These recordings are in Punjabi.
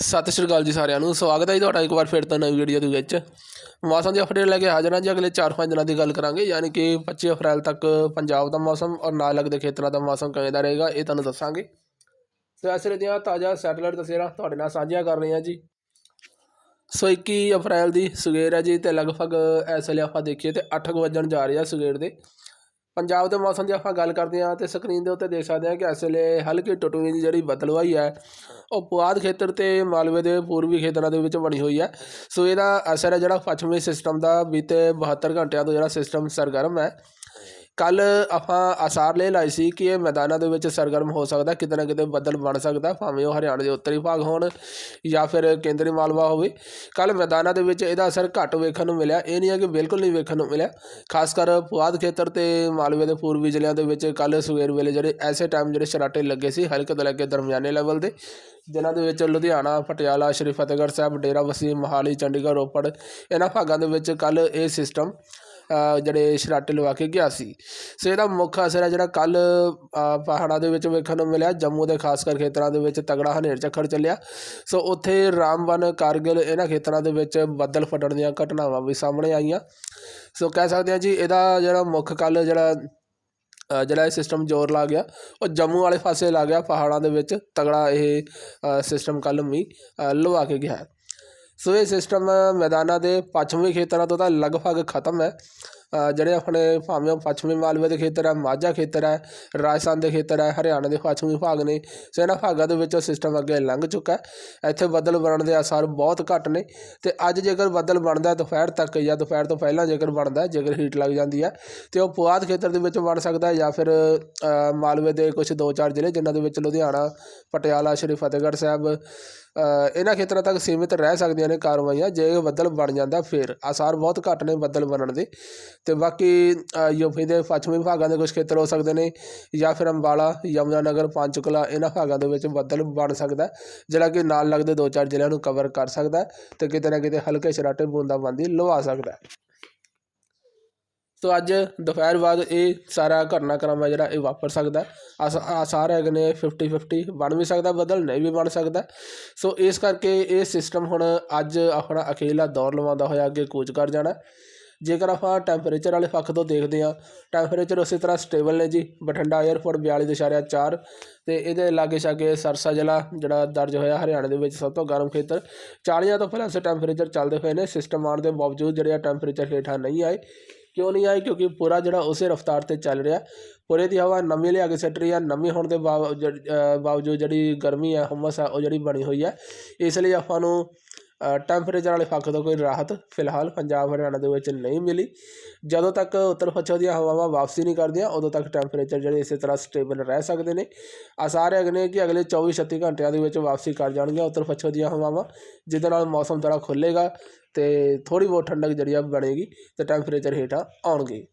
ਸਤਿ ਸ਼੍ਰੀ ਅਕਾਲ ਜੀ ਸਾਰਿਆਂ ਨੂੰ, ਸਵਾਗਤ ਹੈ ਜੀ ਤੁਹਾਡਾ ਇੱਕ ਵਾਰ ਫਿਰ ਤੋਂ ਨਵੀਂ ਵੀਡੀਓ ਦੇ ਵਿੱਚ। ਮੌਸਮ ਦੀ ਅਪਡੇਟ ਲੈ ਕੇ ਹਾਜ਼ਰ ਹਾਂ ਜੀ, ਅਗਲੇ 4-5 ਦਿਨਾਂ ਦੀ ਗੱਲ ਕਰਾਂਗੇ, ਯਾਨੀ ਕਿ 25 ਅਪ੍ਰੈਲ ਤੱਕ ਪੰਜਾਬ ਦਾ ਮੌਸਮ ਔਰ ਨਾਲ ਲੱਗਦੇ ਖੇਤਰਾਂ ਦਾ ਮੌਸਮ ਕਿਵੇਂ ਦਾ ਰਹੇਗਾ, ਇਹ ਤੁਹਾਨੂੰ ਦੱਸਾਂਗੇ। ਸੋ ਇਸ ਵੇਲੇ ਦੀਆਂ ਤਾਜ਼ਾ ਸੈਟੇਲਾਈਟ ਤਸਵੀਰਾਂ ਤੁਹਾਡੇ ਨਾਲ ਸਾਂਝੀਆਂ ਕਰ ਰਹੇ ਹਾਂ ਜੀ। ਸੋ 21 ਅਪ੍ਰੈਲ ਦੀ ਸਵੇਰ ਹੈ ਜੀ, ਤੇ ਲਗਭਗ ਇਸ ਵੇਲੇ ਆਪਾਂ ਦੇਖੀਏ ਤੇ 8 ਵਜਣ ਜਾ ਰਹੇ ਆ ਸਵੇਰ ਦੇ। ਪੰਜਾਬ ਦੇ ਮੌਸਮ ਦੀ ਆਪਾਂ ਗੱਲ ਕਰਦੇ ਹਾਂ ਤੇ ਸਕਰੀਨ ਦੇ ਉੱਤੇ ਦੇਖ ਸਕਦੇ ਹਾਂ ਕਿ ਇਸ ਵੇਲੇ ਹਲਕੀ ਟੁੱਟਵੀਂ ਦੀ ਜਿਹੜੀ ਬਦਲਵਾਈ ਹੈ, ਉਹ ਪੁਆਧ ਖੇਤਰ ਤੇ ਮਾਲਵੇ ਦੇ ਪੂਰਬੀ ਖੇਤਰਾਂ ਦੇ ਵਿੱਚ ਬਣੀ ਹੋਈ ਹੈ। ਸੋ ਇਹਦਾ ਅਸਰ ਹੈ ਜਿਹੜਾ ਪੱਛਮੀ ਸਿਸਟਮ ਦਾ ਬੀਤੇ 72 ਘੰਟਿਆਂ ਤੋਂ ਜਿਹੜਾ ਸਿਸਟਮ ਸਰਗਰਮ ਹੈ। ਕੱਲ ਆਪਾਂ ਆਸਾਰ ਲੈ ਲਾਈ ਸੀ ਕਿ ਇਹ ਮੈਦਾਨਾਂ ਦੇ ਵਿੱਚ ਸਰਗਰਮ ਹੋ ਸਕਦਾ, ਕਿਤੇ ਨਾ ਕਿਤੇ ਬੱਦਲ ਬਣ ਸਕਦਾ, ਭਾਵੇਂ ਉਹ ਹਰਿਆਣਾ ਦੇ ਉੱਤਰੀ ਭਾਗ ਹੋਣ ਜਾਂ ਫਿਰ ਕੇਂਦਰੀ ਮਾਲਵਾ ਹੋਵੇ। ਕੱਲ ਮੈਦਾਨਾਂ ਦੇ ਵਿੱਚ ਇਹਦਾ ਅਸਰ ਘੱਟ ਵੇਖਣ ਨੂੰ ਮਿਲਿਆ। ਇਹ ਨਹੀਂ ਹੈ ਕਿ ਬਿਲਕੁਲ ਨਹੀਂ ਵੇਖਣ ਨੂੰ ਮਿਲਿਆ। ਖਾਸ ਕਰ ਪੁਆਧ ਖੇਤਰ ਤੇ ਮਾਲਵੇ ਦੇ ਪੂਰਬੀ ਜ਼ਿਲ੍ਹਿਆਂ ਦੇ ਵਿੱਚ ਕੱਲ ਸਵੇਰ ਵੇਲੇ ਜਿਹੜੇ ਐਸੇ ਟਾਈਮ ਜਿਹੜੇ ਸ਼ਰਾਟੇ ਲੱਗੇ ਸੀ, ਹਲਕੇ ਤੋਂ ਲੈ ਕੇ ਦਰਮਿਆਨੇ ਲੈਵਲ ਦੇ, ਜਿਨ੍ਹਾਂ ਦੇ ਵਿੱਚ ਲੁਧਿਆਣਾ, ਪਟਿਆਲਾ, ਸ਼੍ਰੀ ਫਤਿਹਗੜ੍ਹ ਸਾਹਿਬ, ਡੇਰਾ ਵਸੀਮ, ਮੋਹਾਲੀ, ਚੰਡੀਗੜ੍ਹ, ਰੋਪੜ, ਇਹਨਾਂ ਭਾਗਾਂ ਦੇ ਵਿੱਚ ਕੱਲ ਇਹ ਸਿਸਟਮ ਜਿਹੜੇ ਸ਼ਰਾਟੇ ਲਵਾ ਕੇ ਗਿਆ ਸੀ। ਸੋ ਇਹਦਾ ਮੁੱਖ ਅਸਰ ਹੈ ਜਿਹੜਾ ਕੱਲ ਪਹਾੜਾਂ ਦੇ ਵਿੱਚ ਵੇਖਣ ਨੂੰ ਮਿਲਿਆ। ਜੰਮੂ ਦੇ ਖਾਸ ਕਰ ਖੇਤਰਾਂ ਦੇ ਵਿੱਚ ਤਗੜਾ ਹਨੇਰ ਝੱਖੜ ਚੱਲਿਆ। ਸੋ ਉੱਥੇ ਰਾਮਬਨ ਕਾਰਗਿਲ ਇਹਨਾਂ ਖੇਤਰਾਂ ਦੇ ਵਿੱਚ ਬੱਦਲ ਫਟਣ ਦੀਆਂ ਘਟਨਾਵਾਂ ਵੀ ਸਾਹਮਣੇ ਆਈਆਂ। ਸੋ ਕਹਿ ਸਕਦੇ ਹਾਂ ਜੀ, ਇਹਦਾ ਜਿਹੜਾ ਮੁੱਖ ਕੱਲ ਜਿਹੜਾ ਜਿਹੜਾ ਇਹ ਸਿਸਟਮ ਜ਼ੋਰ ਲਾ ਗਿਆ, ਉਹ ਜੰਮੂ ਵਾਲੇ ਪਾਸੇ ਲਾ ਗਿਆ। ਪਹਾੜਾਂ ਦੇ ਵਿੱਚ ਤਗੜਾ ਇਹ ਸਿਸਟਮ ਕੱਲ ਮੀ ਲਵਾ ਕੇ ਗਿਆ ਸੋ ਇਹ ਸਿਸਟਮ ਮੈਦਾਨਾਂ ਦੇ ਪੱਛਮੀ ਖੇਤਰਾਂ ਤੋਂ ਤਾਂ ਲਗਭਗ ਖਤਮ ਹੈ। ਜਿਹੜੇ ਆਪਣੇ ਭਾਵੇਂ ਉਹ ਪੱਛਮੀ ਮਾਲਵੇ ਦੇ ਖੇਤਰ ਹੈ, ਮਾਝਾ ਖੇਤਰ ਹੈ, ਰਾਜਸਥਾਨ ਦੇ ਖੇਤਰ ਹੈ, ਹਰਿਆਣਾ ਦੇ ਪੱਛਮੀ ਭਾਗ ਨੇ, ਸੋ ਇਹਨਾਂ ਭਾਗਾਂ ਦੇ ਵਿੱਚ ਉਹ ਸਿਸਟਮ ਅੱਗੇ ਲੰਘ ਚੁੱਕਾ ਇੱਥੇ ਬੱਦਲ ਬਣਨ ਦੇ ਆਸਾਰ ਬਹੁਤ ਘੱਟ ਨੇ ਤੇ ਅੱਜ ਜੇਕਰ ਬੱਦਲ ਬਣਦਾ ਦੁਪਹਿਰ ਤੱਕ ਜਾਂ ਦੁਪਹਿਰ ਤੋਂ ਪਹਿਲਾਂ ਜੇਕਰ ਬਣਦਾ ਜੇਕਰ ਹੀਟ ਲੱਗ ਜਾਂਦੀ ਹੈ, ਤੇ ਉਹ ਪੁਆਧ ਖੇਤਰ ਦੇ ਵਿੱਚ ਬਣ ਸਕਦਾ ਹੈ ਜਾਂ ਫਿਰ ਮਾਲਵੇ ਦੇ ਕੁਝ ਦੋ ਚਾਰ ਜ਼ਿਲ੍ਹੇ ਜਿਨ੍ਹਾਂ ਦੇ ਵਿੱਚ ਲੁਧਿਆਣਾ, ਪਟਿਆਲਾ, ਸ਼੍ਰੀ ਫਤਿਹਗੜ੍ਹ ਸਾਹਿਬ ਇਹਨਾਂ ਖੇਤਰਾਂ ਤੱਕ ਸੀਮਿਤ ਰਹਿ ਸਕਦੀਆਂ ਨੇ ਕਾਰਵਾਈਆਂ, ਜੇ ਬੱਦਲ ਬਣ ਜਾਂਦਾ ਫਿਰ ਆਸਾਰ ਬਹੁਤ ਘੱਟ ਨੇ ਬੱਦਲ ਬਣਨ ਦੇ। ਅਤੇ ਬਾਕੀ ਅ, ਯੂਪੀ ਦੇ ਪੱਛਮੀ ਭਾਗਾਂ ਦੇ ਕੁਛ ਖੇਤਰ ਹੋ ਸਕਦੇ ਨੇ ਜਾਂ ਫਿਰ ਅੰਬਾਲਾ ਯਮੁਨਾਨਗਰ ਪੰਚਕੂਲਾ ਇਹਨਾਂ ਭਾਗਾਂ ਦੇ ਵਿੱਚ ਬੱਦਲ ਬਣ ਸਕਦਾ ਜਿਹੜਾ ਕਿ ਨਾਲ ਲੱਗਦੇ ਦੋ ਚਾਰ ਜ਼ਿਲ੍ਹਿਆਂ ਨੂੰ ਕਵਰ ਕਰ ਸਕਦਾ ਅਤੇ ਕਿਤੇ ਨਾ ਕਿਤੇ ਹਲਕੇ ਛਰਾਟੇ ਬੂੰਦਾਬਾਂਦੀ ਲਵਾ ਸਕਦਾ ਹੈ। ਸੋ ਅੱਜ ਦੁਪਹਿਰ ਬਾਅਦ ਇਹ ਸਾਰਾ ਘਟਨਾਕ੍ਰਮ ਹੈ ਜਿਹੜਾ ਇਹ ਵਾਪਰ ਸਕਦਾ ਹੈ। ਆਸਾਰ ਹੈਗੇ ਨੇ 50 50 ਬਣ ਵੀ ਸਕਦਾ ਬਦਲ ਨਹੀਂ ਵੀ ਬਣ ਸਕਦਾ। ਸੋ ਇਸ ਕਰਕੇ ਇਹ ਸਿਸਟਮ ਹੁਣ ਅੱਜ ਆਪਣਾ ਅਖੀਰਲਾ ਦੌਰ ਲਵਾਉਂਦਾ ਹੋਇਆ ਅੱਗੇ ਕੂਚ ਕਰ ਜਾਣਾ ਜੇਕਰ ਆਪਾਂ ਟੈਂਪਰੇਚਰ ਵਾਲੇ ਪੱਖ ਤੋਂ ਦੇਖਦੇ ਹਾਂ ਟੈਂਪਰੇਚਰ ਉਸੇ ਤਰ੍ਹਾਂ ਸਟੇਬਲ ਨੇ ਜੀ, ਬਠਿੰਡਾ 에ਅਰਪੋਰਟ 42.4 ਤੇ ਇਹਦੇ ਲਾਗੇ ਛਾਗੇ ਸਰਸਾ ਜ਼ਿਲ੍ਹਾ ਜਿਹੜਾ ਦਰਜ ਹੋਇਆ ਹਰਿਆਣਾ ਦੇ ਵਿੱਚ ਸਭ ਤੋਂ ਗਰਮ ਖੇਤਰ। 40 ਤੋਂ ਪਲੱਸ ਟੈਂਪਰੇਚਰ ਚੱਲਦੇ ਹੋਏ ਨੇ ਸਿਸਟਮ ਆਉਣ ਦੇ ਬਾਵਜੂਦ ਜਿਹੜੇ ਆ ਟੈਂਪਰੇਚਰ ਹੇਠਾਂ ਨਹੀਂ ਆਏ। ਕਿਉਂ ਨਹੀਂ ਆਏ? ਕਿਉਂਕਿ ਪੂਰਾ ਜਿਹੜਾ ਉਸੇ ਰਫ਼ਤਾਰ ਤੇ ਚੱਲ ਰਿਹਾ। ਪੂਰੇ ਦੀ ਹਵਾ ਨਮੀ ਲਿਆ ਕੇ ਸੱਟ ਰਹੀ ਹੈ ਨਮੀ ਹੋਣ ਦੇ ਬਾਵ- ਜੜ- ਬਾਵਜੂਦ ਜਿਹੜੀ ਗਰਮੀ ਹੈ ਹੁਮਸ ਆ, ਉਹ ਜਿਹੜੀ ਬਣੀ ਹੋਈ ਹੈ ਇਸ ਲਈ ਆਪਾਂ ਨੂੰ ਟੈਂਪਰੇਚਰ ਵਾਲੇ ਪੱਖ ਤੋਂ ਕੋਈ ਰਾਹਤ ਫਿਲਹਾਲ ਪੰਜਾਬ ਹਰਿਆਣਾ ਦੇ ਵਿੱਚ ਨਹੀਂ ਮਿਲੀ। ਜਦੋਂ ਤੱਕ ਉੱਤਰ ਪੱਛਮ ਦੀਆਂ ਹਵਾਵਾਂ ਵਾਪਸੀ ਨਹੀਂ ਕਰਦੀਆਂ, ਉਦੋਂ ਤੱਕ ਟੈਂਪਰੇਚਰ ਜਿਹੜੇ ਇਸੇ ਤਰ੍ਹਾਂ ਸਟੇਬਲ ਰਹਿ ਸਕਦੇ ਨੇ। ਆਸਾਰ ਹੈਗੇ ਨੇ ਕਿ ਅਗਲੇ 24 36 ਘੰਟਿਆਂ ਦੇ ਵਿੱਚ ਵਾਪਸੀ ਕਰ ਜਾਣਗੀਆਂ ਉੱਤਰ ਪੱਛਮ ਦੀਆਂ ਹਵਾਵਾਂ, ਜਿਹਦੇ ਨਾਲ ਮੌਸਮ ਥੋੜ੍ਹਾ ਖੁੱਲੇਗਾ ਤੇ ਥੋੜ੍ਹੀ ਬਹੁਤ ਠੰਡਕ ਜਿਹੜੀ ਆ ਬਣੇਗੀ ਤੇ ਟੈਂਪਰੇਚਰ ਹੇਠਾਂ ਆਉਣਗੇ।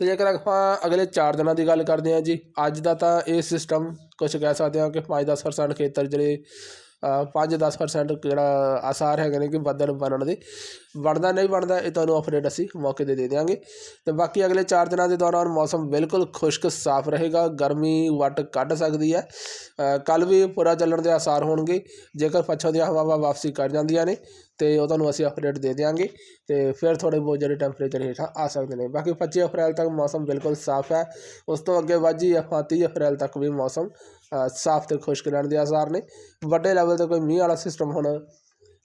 ਸੋ ਜੇਕਰ ਆਪਾਂ ਅਗਲੇ 4 ਦਿਨਾਂ ਦੀ ਗੱਲ ਕਰਦੇ ਹਾਂ ਜੀ, ਅੱਜ ਦਾ ਤਾਂ ਇਹ ਸਿਸਟਮ ਕੁਝ ਕਹਿ ਸਕਦੇ ਹਾਂ ਕਿ 5-10% ਖੇਤਰ ਜਿਹੜੇ 5-10% ਜਿਹੜਾ ਆਸਾਰ ਹੈਗੇ ਨੇ ਕਿ ਬੱਦਲ ਬਣਨ ਦੇ। ਬਣਦਾ ਨਹੀਂ ਬਣਦਾ, ਇਹ ਤੁਹਾਨੂੰ ਅਪਡੇਟ ਅਸੀਂ ਮੌਕੇ ਤੇ ਦੇ ਦਿਆਂਗੇ। ਤੇ ਬਾਕੀ ਅਗਲੇ 4 ਦਿਨਾਂ ਦੇ ਦੌਰਾਨ ਮੌਸਮ ਬਿਲਕੁਲ ਖੁਸ਼ਕ, ਸਾਫ਼ ਰਹੇਗਾ। ਗਰਮੀ ਵੱਟ ਕੱਢ ਸਕਦੀ ਹੈ। ਕੱਲ ਵੀ ਪੂਰਾ ਚੱਲਣ ਦੇ ਆਸਾਰ ਹੋਣਗੇ। ਜੇਕਰ ਪੱਛਮ ਦੀਆਂ ਹਵਾਵਾਂ ਵਾਪਸੀ ਕਰ ਜਾਂਦੀਆਂ ਨੇ ਤੇ ਉਹ ਤੁਹਾਨੂੰ ਅਸੀਂ ਅਪਡੇਟ ਦੇ ਦਿਆਂਗੇ ਤੇ ਫਿਰ ਥੋੜੇ ਬਹੁਤ ਜਿਹੜੇ ਟੈਂਪਰੇਚਰ ਹੇਠਾਂ ਆ ਸਕਦੇ ਨੇ। ਬਾਕੀ 25 ਅਪ੍ਰੈਲ ਤੱਕ ਮੌਸਮ ਬਿਲਕੁਲ ਸਾਫ਼ ਹੈ। ਉਸ ਤੋਂ ਅੱਗੇ ਵਾਜੀ ਆਪਾਂ 30 ਅਪ੍ਰੈਲ ਤੱਕ ਵੀ ਮੌਸਮ ਸਾਫ਼ ਤੇ ਖੁਸ਼ਕ ਰਹਿਣ ਦੇ ਆਸਾਰ ਨੇ। ਵੱਡੇ ਲੈਵਲ ਤੇ ਕੋਈ ਮੀਂਹ ਵਾਲਾ ਸਿਸਟਮ ਹੁਣ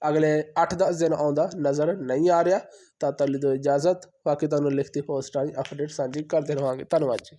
ਅਗਲੇ 8-10 ਦਿਨ ਆਉਂਦਾ, ਨਜ਼ਰ ਨਹੀਂ ਆ ਰਿਹਾ, ਤਾਂ ਤਲੀ ਤੋਂ ਇਜਾਜ਼ਤ। ਬਾਕੀ ਤੁਹਾਨੂੰ ਲਿਖਤੀ ਪੋਸਟ ਰਾਹੀਂ ਅਪਡੇਟ ਸਾਂਝੀ ਕਰਦੇ ਰਹਾਂਗੇ ਧੰਨਵਾਦ ਜੀ।